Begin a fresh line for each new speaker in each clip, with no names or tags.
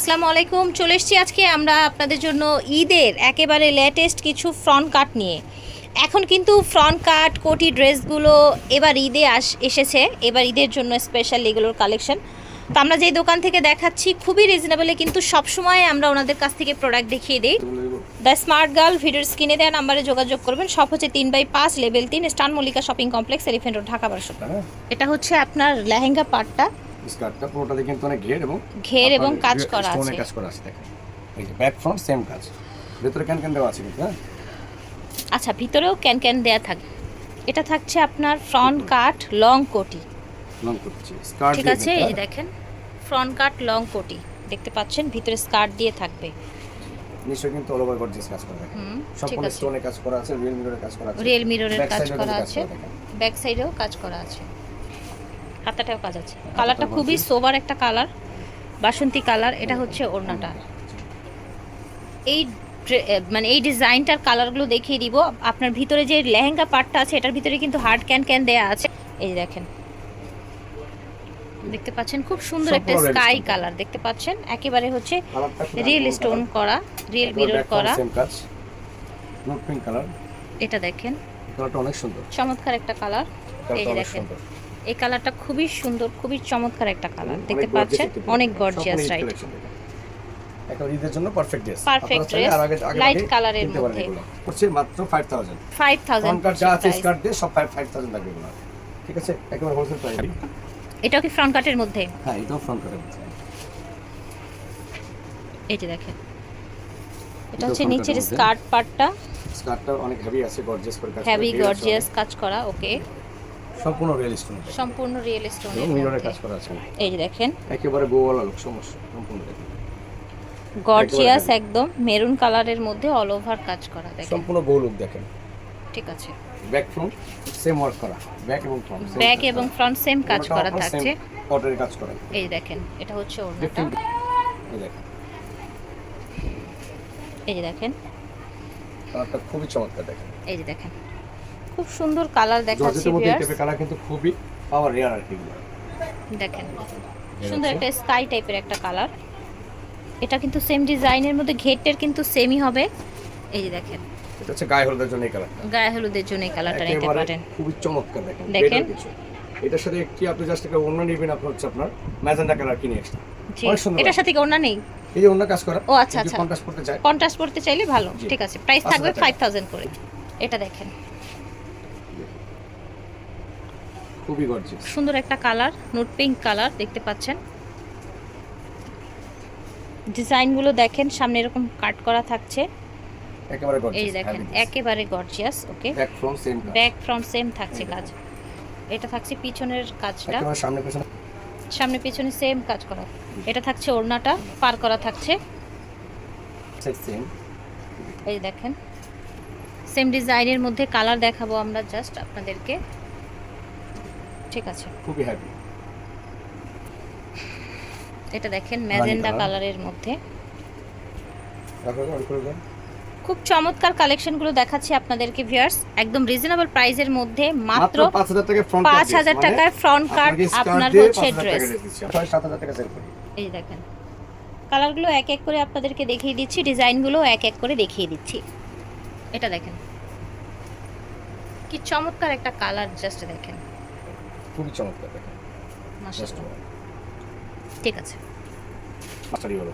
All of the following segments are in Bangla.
আসসালামু আলাইকুম চলে এসেছি আজকে আমরা আপনাদের জন্য ঈদের একেবারে লেটেস্ট কিছু ফ্রন্ট কাট নিয়ে। এখন কিন্তু ফ্রন্ট কাট কোটি ড্রেসগুলো এবার ঈদে আস এসেছে। এবার ঈদের জন্য স্পেশাল এগুলোর কালেকশন তো আমরা যে দোকান থেকে দেখাচ্ছি খুবই রিজনেবলে কিন্তু সবসময় আমরা ওনাদের কাছ থেকে প্রোডাক্ট দেখিয়ে দিই। দ্য স্মার্ট গার্ল ভিডিওর স্ক্রিনে দেওয়া নাম্বারে যোগাযোগ করবেন। সব হচ্ছে তিন বাই পাঁচ লেভেল তিন স্টান Mallika shopping complex elephant road Dhaka বারোশো।
হ্যাঁ।
এটা হচ্ছে আপনার লেহেঙ্গা পার্টটা
স্কার্টটা পুরোটাতে কিন্তু অনেক ঘের এবং
ঘের এবং কাজ করা আছে।
কাজ করা আছে দেখেন। এই যে ব্যাক ফ্রন্ট সেম কাজ। ভেতরে ক্যান ক্যান দেওয়া আছে কিন্তু হ্যাঁ?
আচ্ছা ভিতরেও ক্যান ক্যান দেয়া থাকে এটা থাকছে আপনার ফ্রন্ট কাট লং কোটি।
লং করছি স্কার্ট
ঠিক আছে এই দেখেন ফ্রন্ট কাট লং কোটি। দেখতে পাচ্ছেন ভিতরে স্কার্ট দিয়ে থাকবে।
নিশ্চয়ই কিন্তু অল ওভার গর্জিয়াস কাজ করা সম্পূর্ণ
আছে।
স্টোনের কাজ করা আছে রিয়েল মিররের কাজ করা আছে।
রিয়েল মিররের কাজ করা আছে। ব্যাক সাইডেও কাজ করা আছে। হাতাটাও কাজ আছে। কালারটা খুবই সোবার একটা কালার বাসন্তী কালার এটা হচ্ছে ওড়নাটা। এই মানে এই ডিজাইনটার কালারগুলো দেখিয়ে দিব। আপনার ভিতরে যে লেহেঙ্গা পার্টটা আছে এটার ভিতরে কিন্তু হার্ড ক্যান ক্যান দেয়া আছে। এই দেখেন। দেখতে পাচ্ছেন খুব সুন্দর একটা স্কাই কালার দেখতে পাচ্ছেন একেবারে হচ্ছে রিয়েল স্টোন করা রিয়েল মিরর করা।
কালার
এটা দেখেন।
কালারটা অনেক সুন্দর।
চমৎকার একটা কালার এই দেখেন। এই কালারটা খুবই সুন্দর খুবই চমৎকার একটা কালার। দেখতে পাচ্ছেন? অনেক। গর্জিয়াস রাইট
একেবারে ঈদের জন্য perfect dress
Perfect dress, light colour মধ্যে।
করছে মাত্র 5000
ফাইভ থাউজেন্ড
ফ্রন্ট কাট যা আছে স্কার্ট দিয়ে সব 5000 লাগবে এগুলো। ঠিক আছে? একেবারে হোলসেল প্রাইস
এটাও কি ফ্রন্ট কাটের মধ্যে?
হ্যাঁ এটাও ফ্রন্ট কাটের মধ্যে।
এই যে দেখেন। এটা হচ্ছে নিচের স্কার্ট পার্টটা
স্কার্টটা অনেক হেভি আছে গর্জিয়াস করে কাজ করা,
হেভি গর্জিয়াস কাজ করা ওকে।
সম্পূর্ণ রিয়েল স্টোন
সম্পূর্ণ রিয়েল স্টোনের
এবং মিররের কাজ করা আছে।
এই যে দেখেন।
একেবারে গোওয়ালা লোক সমস্যা সম্পূর্ণ দেখেন।
গর্জিয়াস একদম। মেরুন কালারের মধ্যে অল ওভার কাজ করা দেখেন।
সম্পূর্ণ গো লুক দেখেন।
ঠিক আছে।
ব্যাক ফ্রন্ট সেম ওয়ার্ক করা। ব্যাক এবং ফ্রন্ট
ব্যাক এবং ফ্রন্ট সেম কাজ করা থাকছে।
কটের কাজ করা।
এই দেখেন এটা হচ্ছে ওড়নাটা।
এই দেখেন।
এই যে দেখেন।
কালারটা খুবই চমৎকার দেখেন।
এই যে দেখেন। খুব সুন্দর কালার দেখাচ্ছি ভিউয়ার্স
কালার কিন্তু খুবই পাওয়ার রেয়ার আর কি
দেখেন সুন্দর একটা স্কাই টাইপের একটা কালার এটা কিন্তু সেম ডিজাইনের মধ্যে ঘেরটের কিন্তু সেমই হবে। এই যে দেখেন।
এটা হচ্ছে গায়ে হলুদের জন্য এই কালারটা
গায়ে হলুদের জন্য এই কালারটা নিতে পারেন।
খুবই চমৎকার দেখেন
দেখেন।
এটার সাথে একটি আপনি জাস্ট একটা অন্য নেবেন আপনার হচ্ছে আপনার ম্যাজেন্ডা কালার কিনে এক্সট্রা অনেক সুন্দর
এটার সাথে কি ওড়না নেই?
এই যে অন্য কাজ করা
ও, আচ্ছা, আচ্ছা।
কন্ট্রাস্ট করতে চাই
কন্ট্রাস্ট করতে চাইলে ভালো ঠিক আছে। প্রাইস থাকবে
হাজার টাকা।
ফাইভ থাউজেন্ড করে। এটা দেখেন।
খুবই গর্জিয়াস
সুন্দর একটা কালার নোট পিঙ্ক কালার দেখতে পাচ্ছেন। ডিজাইনগুলো দেখেন সামনে এরকম কাট করা থাকছে।
একেবারে
এই
গর্জিয়াস
যে দেখেন একেবারে gorgeous okay
back front same
back front same থাকছে কাজ। এটা থাকছে পিছনের কাজটা।
একেবারে সামনে পেছনে।
সামনে পিছনে সেম কাজ করা। এটা থাকছে ওড়নাটা পার করা থাকছে।
সেম
এই দেখেন। সেম ডিজাইনের মধ্যে কালার দেখাবো আমরা জাস্ট আপনাদেরকে। ঠিক আছে।
খুবই হ্যাপি
এটা দেখেন ম্যাজেন্ডা কালারের মধ্যে। খুব চমৎকার কালেকশনগুলো দেখাচ্ছি আপনাদেরকে ভিউয়ার্স একদম রিজনেবল প্রাইসের মধ্যে মাত্র
মাত্র 5000 টাকায় ফ্রন্ট
পাঁচ হাজার টাকায় ফ্রন্ট কার্ড আপনার হচ্ছে ড্রেস
7000 টাকা সেল করি।
এই দেখেন কালারগুলো এক এক করে আপনাদেরকে দেখিয়ে দিচ্ছি ডিজাইনগুলো এক এক করে দেখিয়ে দিচ্ছি। এটা দেখেন কি চমৎকার একটা কালার জাস্ট দেখেন।
খুবই চমৎকার দেখেন
ঠিক আছে।
মাস্টার ইয়েলো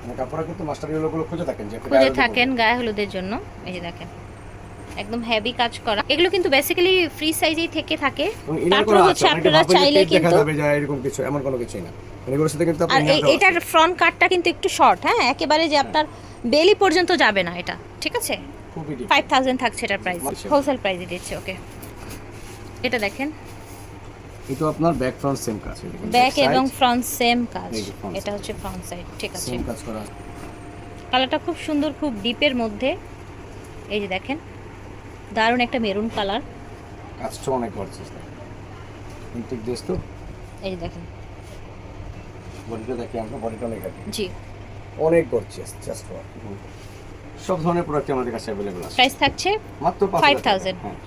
মানে কাপড়া কিন্তু মাস্টার ইয়েলো খুঁজে থাকেন যে
খুঁজে থাকেন গায়ে হলুদের জন্য। এই যে দেখেন একদম হেভি কাজ করা। এগুলো কিন্তু বেসিক্যালি ফ্রি সাইজেই থেকে থাকে। তারপর হচ্ছে আপনারা চাইলে কিন্তু
এরকম কিছু এমন কোনো কিছুই না। মানে এগুলোর সাথে কিন্তু
আর এই- এটার ফ্রন্ট কাটটা কিন্তু একটু শর্ট হ্যাঁ? একেবারে যে আপনার বেলি পর্যন্ত যাবে না এটা। ঠিক আছে? ফাইভ থাকছে এটার প্রাইস। হোলসেল প্রাইসে দিচ্ছে ওকে এটা দেখেন।
এটা আপনার ব্যাক ফ্রন্ট সেম কাজ।
ব্যাক এবং ফ্রন্ট সেম কাজ। এটা হচ্ছে ফ্রন্ট সাইড ঠিক আছে।
সেম কাজ করা।
কালারটা খুব সুন্দর খুব ডিপের মধ্যে। এই যে দেখেন দারুণ একটা মেরুন কালার
কাজটা অনেক গর্জিয়াস ইনটেক ড্রেস তো?
এই যে দেখেন।
বডিটা দেখি আমরা বডিটা অনেক।
জি।
অনেক গর্জিয়াস জাস্ট সব ধরনের প্রোডাক্ট আমাদের কাছে অ্যাভেলেবল আছে।
প্রাইস থাকছে
মাত্র
5,000
হ্যাঁ।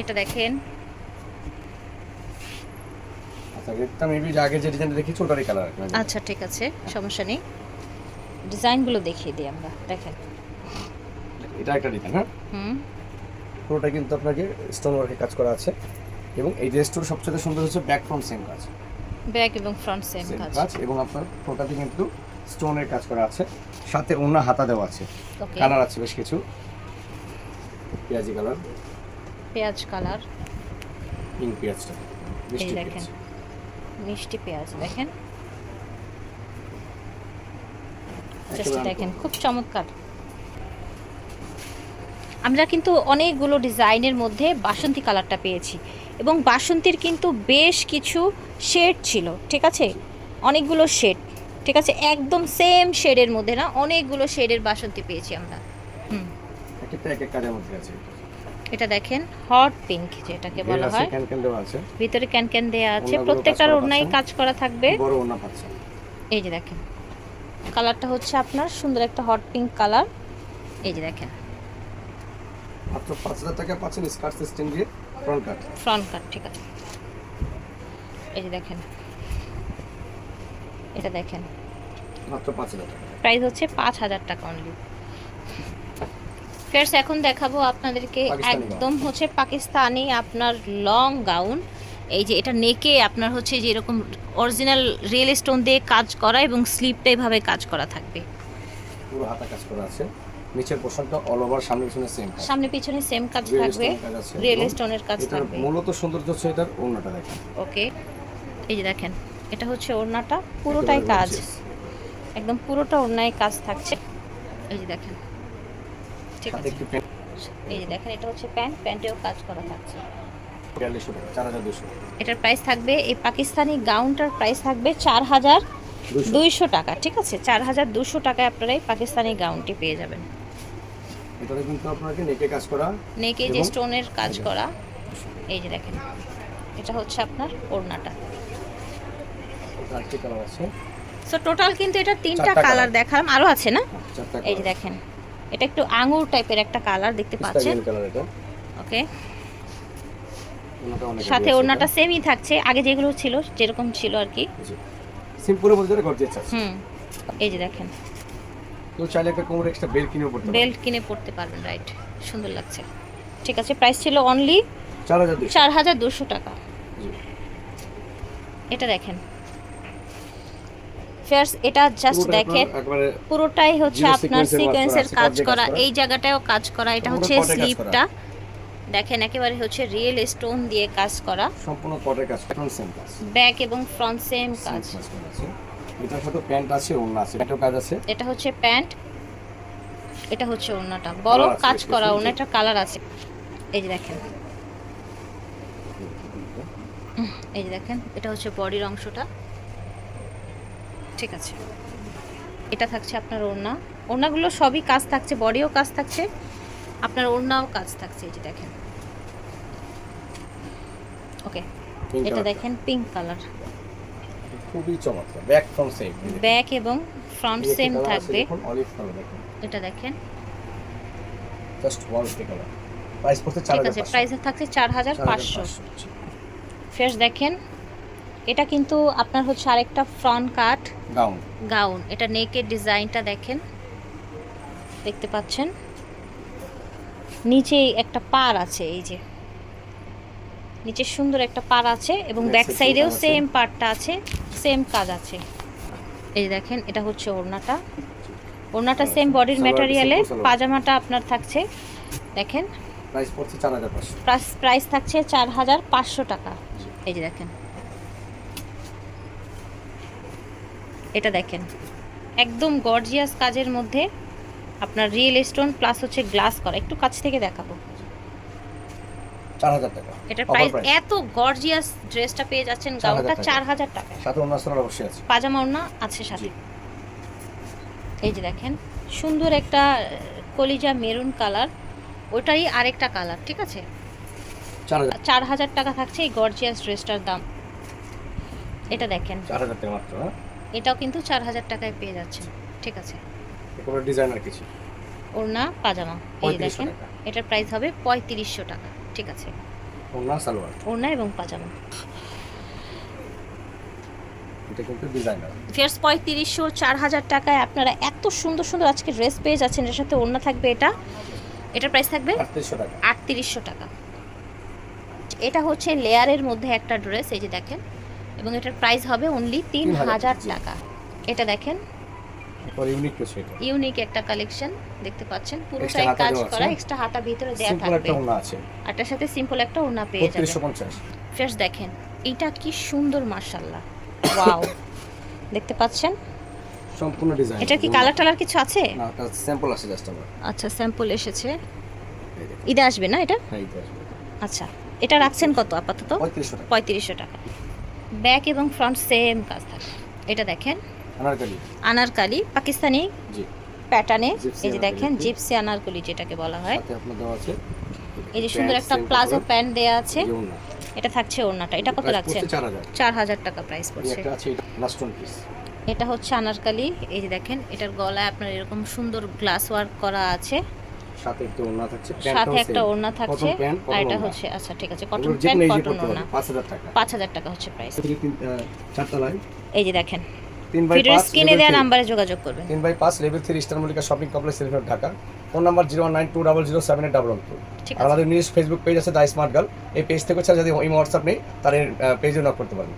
এটা দেখেন
তা মেবি আগে যে ডিজাইনটা দেখেছি ওটারই কালার
আচ্ছা ঠিক আছে সমস্যা নেই। ডিজাইনগুলো দেখিয়ে দিই আমরা দেখেন।
এটা একটা ডিজাইন হ্যাঁ?
হুম।
পুরোটা কিন্তু আপনাকে স্টোন ওয়ার্কে কাজ করা আছে। এবং এই ড্রেসটার সবচেয়ে সুন্দর হচ্ছে ব্যাক ফ্রন্ট সেম কাজ।
ব্যাক এবং ফ্রন্ট সেম কাজ।
এবং আপনার পুরোটাতে কিন্তু স্টোনের কাজ করা আছে। সাথে অন্য হাতা দেওয়া আছে। কালার আছে বেশ কিছু। পেঁয়াজি কালার
পেঁয়াজ কালার
পিঙ্ক পেঁয়াজটা।
দেখেন। মিষ্টি পেঁয়াজ দেখেন। জাস্ট দেখেন খুব চমৎকার। আমরা কিন্তু অনেকগুলো ডিজাইনের মধ্যে বাসন্তী কালারটা পেয়েছি এবং বাসন্তীর কিন্তু বেশ কিছু শেড ছিল ঠিক আছে? অনেকগুলো শেড ঠিক আছে? একদম সেম শেডের মধ্যে না অনেকগুলো শেডের বাসন্তী পেয়েছি আমরা। হুম। এটা দেখেন হট পিঙ্ক যেটাকে বলা হয়। ভিতরে ক্যান ক্যান দেওয়া আছে প্রত্যেকটার
কাজ করা
কাজ করা থাকবে। এই যে দেখেন কালারটা হচ্ছে আপনার সুন্দর একটা হট পিঙ্ক কালার। এই যে দেখেন।
মাত্র পাঁচ হাজার টাকা পাচ্ছেন স্কার্ট সিস্টেম দিয়ে ফ্রন্ট কাট
ফ্রন্ট কাট ঠিক আছে। এই যে দেখেন। এটা দেখেন।
মাত্র পাঁচ হাজার টাকা
প্রাইস হচ্ছে পাঁচ হাজার টাকা অনলি ফেরস এখন দেখাবো আপনাদেরকে একদম হচ্ছে পাকিস্তানি আপনার লং গাউন এই যে এটা নেকে আপনার হচ্ছে যে এরকম অরিজিনাল রিয়েল স্টোন দিয়ে কাজ করা এবং স্লিপটা এভাবে কাজ করা থাকবে।
পুরো হাতা কাজ করা আছে। নিচের পোর্শনটা অল ওভার সামনে পিছনে সেম
সামনে পিছনে সেম কাজ থাকবে। রিয়েল স্টোনের কাজ থাকবে।
মূলত সৌন্দর্য হচ্ছে এটার ওড়নাটা দেখেন।
ওকে এই যে দেখেন এটা হচ্ছে ওড়নাটা। পুরোটাই কাজ। একদম পুরোটা ওড়নায় কাজ থাকছে। এই যে দেখেন। ঠিক আছে। এই যে দেখেন এটা হচ্ছে প্যান্ট। প্যান্টেও কাজ করা থাকছে। এটার প্রাইস থাকবে এই পাকিস্তানি গাউনটার প্রাইস থাকবে চার হাজার দুইশো। টাকা ঠিক আছে? চার হাজার দুশো টাকায় আপনারা এই পাকিস্তানি গাউনটি পেয়ে যাবেন।
এটাতে কিন্তু আপনাকে নেকে কাজ করা
নেকে যে স্টোনের কাজ করা এই যে দেখেন এটা হচ্ছে আপনার ওড়নাটা। সো টোটাল কিন্তু এটা তিনটা কালার। দেখালাম আরও আছে না? এই যে দেখেন এটা একটু আঙুর টাইপের একটা কালার দেখতে পাচ্ছেন। ওকে সাথে ওড়নাটা সেমই থাকছে আগে যেগুলো ছিল যেরকম ছিল আর কি।
সিম্পলের মধ্যে গর্জিয়াস আছে।
হুম এই যে দেখেন।
কেউ চাইলে একটা কোমরে এক্সট্রা বেল্ট কিনেও পড়তে
বেল্ট কিনে পড়তে পারবেন রাইট সুন্দর লাগছে। ঠিক আছে প্রাইস ছিল অনলি
চার হাজার দুশো
টাকা।
জি।
এটা দেখেন। ফেয়ার্স এটা জাস্ট দেখেন। পুরোটাই হচ্ছে আপনার সিকোয়েন্সের
কাজ করা।
এই জায়গাটাও কাজ করা। এটা হচ্ছে। স্লিপটা দেখেন একেবারে হচ্ছে রিয়েল স্টোন দিয়ে কাজ করা।
সম্পূর্ণ কটের কাজ ফ্রন্ট সেম কাজ।
ব্যাক এবং ফ্রন্ট সেম কাজ।
এটার সাথে প্যান্ট আছে ওড়না আছে। প্যান্টেও কাজ আছে।
এটা হচ্ছে প্যান্ট এটা হচ্ছে ওড়নাটা। বড় কাজ করা। ওড়নাটার কালার আছে। এই যে দেখেন। এই যে দেখেন। এটা হচ্ছে বডির অংশটা। ঠিক আছে। এটা থাকছে আপনার ওড়না। ওড়নাগুলো সবই কাজ থাকছে বডিও কাজ থাকছে আপনার ওড়নাও কাজ থাকছে এই যে দেখেন। ওকে এটা দেখেন পিঙ্ক কালার
খুবই চমৎকার ব্যাক ফ্রন্ট সেম
ব্যাক এবং ফ্রন্ট সেম থাকবে। এটা দেখেন।
জাস্ট ওয়ান কালার প্রাইস পড়ছে চার
ঠিক
হাজার
আছে প্রাইস থাকছে চার হাজার পাঁচশো। ফ্রেশ দেখেন এটা কিন্তু আপনার হচ্ছে আরেকটা ফ্রন্ট কাট
গাউন
গাউন এটা নেকের ডিজাইনটা দেখেন। দেখতে পাচ্ছেন? নিচে একটা পার আছে এই যে। নিচে সুন্দর একটা পার আছে এবং ব্যাক সাইডেও সেম পারটা আছে। সেম কাজ আছে। এই দেখেন এটা হচ্ছে ওড়নাটা। ওড়নাটা সেম বডির ম্যাটেরিয়ালে পাজামাটা আপনার থাকছে। দেখেন।
প্রাইস পড়ছে চার হাজার পাঁচশো।
প্রাইস প্রাইস থাকছে চার হাজার পাঁচশো টাকা। এই যে দেখেন। এটা দেখেন। একদম গর্জিয়াস কাজের মধ্যে আপনার রিয়েল স্টোন প্লাস হচ্ছে গ্লাস করা। একটু কাছ থেকে দেখাবো। এটার প্রাইস এত গর্জিয়াস ড্রেসটা পেয়ে যাচ্ছেন
4,000
গাউনটা চার হাজার টাকা।
সাথে অন্য অবশ্যই আছে।
পাজামা ওড়না আছে সাথে। এই যে দেখেন সুন্দর একটা কলিজা মেরুন কালার। ওটারই আরেকটা কালার ঠিক আছে?
চার হাজার।
টাকা থাকছে এই গর্জিয়াস ড্রেসটার দাম। এটা দেখেন।
চার হাজার টাকা মাত্র হ্যাঁ?
এটাও কিন্তু চার হাজার টাকায় পেয়ে যাচ্ছে ঠিক আছে।
কোনো ডিজাইনার কিছু?
ওড়না পাজামা এই দেখেন এটার প্রাইস হবে পঁয়ত্রিশশো টাকা। ঠিক আছে।
অন্য সালোয়ার।
ওড়না এবং পাজামা।
এটা কিন্তু ডিজাইনার
ফিয়ার্স পঁয়ত্রিশশো চার হাজার টাকায় আপনারা এত সুন্দর সুন্দর আজকে ড্রেস পেয়ে যাচ্ছেন এর সাথে ওড়না থাকবে এটা। এটার প্রাইস থাকবে
আটত্রিশশো টাকা।
এটা হচ্ছে লেয়ারের মধ্যে একটা ড্রেস এই যে দেখেন। এবং এটার প্রাইস হবে অনলি তিন হাজার টাকা। এটা দেখেন।
ইউনিক কিছু এটা।
ইউনিক একটা কালেকশন দেখতে পাচ্ছেন। পুরোটাই কাজ করা এক্সট্রা হাতা ভিতরে দেয়া থাকবে।
একটা
সাথে সিম্পল একটা ওড়না পেয়ে যাবেন। ফ্রেশ দেখেন এটা কি সুন্দর মার্শাল্লাহ ওয়াও দেখতে পাচ্ছেন?
সম্পূর্ণ ডিজাইন
এটা কি কালার টালার কিছু আছে?
না এটা স্যাম্পল আছে জাস্ট আমার।
আচ্ছা স্যাম্পল এসেছে। ঈদে আসবে না এটা?
হ্যাঁ এটা আসবে।
আচ্ছা এটা রাখছেন কত আপাতত?
পঁয়ত্রিশশো টাকা।
পঁয়ত্রিশশো টাকা। ব্যাক এবং ফ্রন্ট সেম কাজ থাকে। এটা দেখেন।
আনারকালি।
আনারকালি পাকিস্তানি
জি।
প্যাটার্নে। এই যে দেখেন। জিপসি আনারকলি যেটাকে বলা হয়। এই যে সুন্দর একটা প্লাজো প্যান্ট দেয়া আছে। এটা থাকছে ওড়নাটা। এটা কত
লাগছে? চার হাজার।
টাকা প্রাইস পড়ছে।
একটা আছে লাস্ট ওয়ান পিস
এটা হচ্ছে আনারকালি। এই যে দেখেন এটার গলায় আপনার এরকম সুন্দর গ্লাস ওয়ার্ক করা আছে।
সাথে একটা ওড়না থাকছে
সাথে একটা ওড়না থাকছে আর এটা হচ্ছে আচ্ছা ঠিক আছে কটন প্যান্ট
এই
কটন ওড়না।
পারবে পাঁচ হাজার টাকা।
পাঁচ হাজার টাকা হচ্ছে প্রাইস এই যে দেখেন
তিন বাই
ভিডিওর স্ক্রিনে দেওয়া
three।
নাম্বারে যোগাযোগ করবেন।
তিন বাই পাঁচ level three star Mallika shopping complex সেলিফেট Dhaka phone number zero one nine two double zero seven eight double two
ঠিক
আর আমাদের নিজস্ব ফেসবুক পেজ আছে দ্য স্মার্ট গার্ল এই পেজ থেকে ছাড়া যদি ইমো হোয়াটসঅ্যাপ নেই তার পেজে নক করতে পারবেন।